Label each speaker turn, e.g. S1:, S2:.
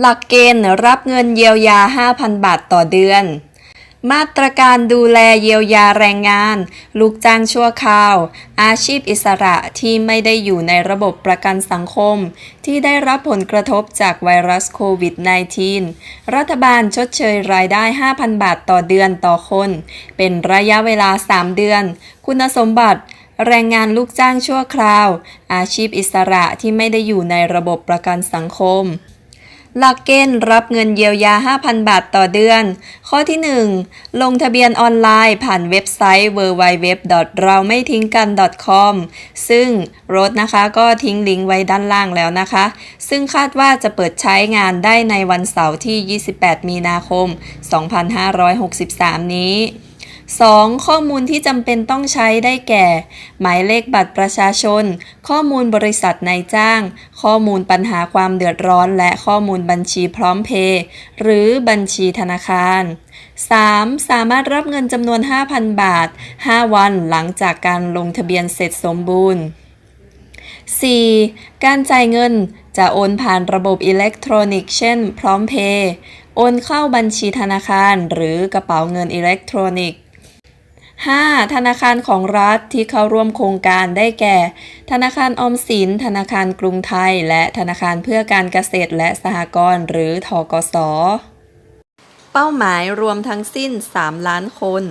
S1: หลักเกณฑ์รับเงินเยียวยา 5,000 บาทต่อเดือน มาตรการดูแลเยียวยาแรงงาน ลูกจ้างชั่วคราว อาชีพอิสระที่ไม่ได้อยู่ในระบบประกันสังคม ที่ได้รับผลกระทบจากไวรัสโควิด -19 รัฐบาลชดเชยรายได้ 5,000 บาทต่อเดือนต่อคน เป็นระยะเวลา 3 เดือน คุณสมบัติแรงงานลูกจ้างชั่วคราว อาชีพอิสระที่ไม่ได้อยู่ในระบบประกันสังคม หลักเกณฑ์รับเงินเยียวยา 5,000 บาทต่อเดือน ข้อที่ 1 ลงทะเบียนออนไลน์ผ่านเว็บไซต์ www เราไม่ทิ้งกัน .com ซึ่งรถนะคะก็ทิ้งลิงก์ไว้ด้านล่างแล้วนะคะ ซึ่งคาดว่าจะเปิดใช้งานได้ในวันเสาร์ที่ 28 มีนาคม 2563 นี้ 2. ข้อมูลที่จำเป็นต้องใช้ได้แก่ หมายเลขบัตรประชาชน ข้อมูลบริษัทนายจ้าง ข้อมูลปัญหาความเดือดร้อน และข้อมูลบัญชีพร้อมเพย์หรือบัญชีธนาคาร 3. สามารถรับเงินจำนวน 5,000 บาท 5 วันหลังจากการลงทะเบียนเสร็จสมบูรณ์ 4. การจ่ายเงินจะโอนผ่านระบบอิเล็กทรอนิกส์เช่น พร้อมเพย์ โอนเข้าบัญชีธนาคารหรือกระเป๋าเงินอิเล็กทรอนิกส์ 5. ธนาคารของรัฐที่เข้าร่วมโครงการได้แก่ ธนาคารออมสิน ธนาคารกรุงไทย และธนาคารเพื่อการเกษตรและสหกรณ์หรือทกส เป้าหมายรวมทั้งสิ้น 3 ล้านคน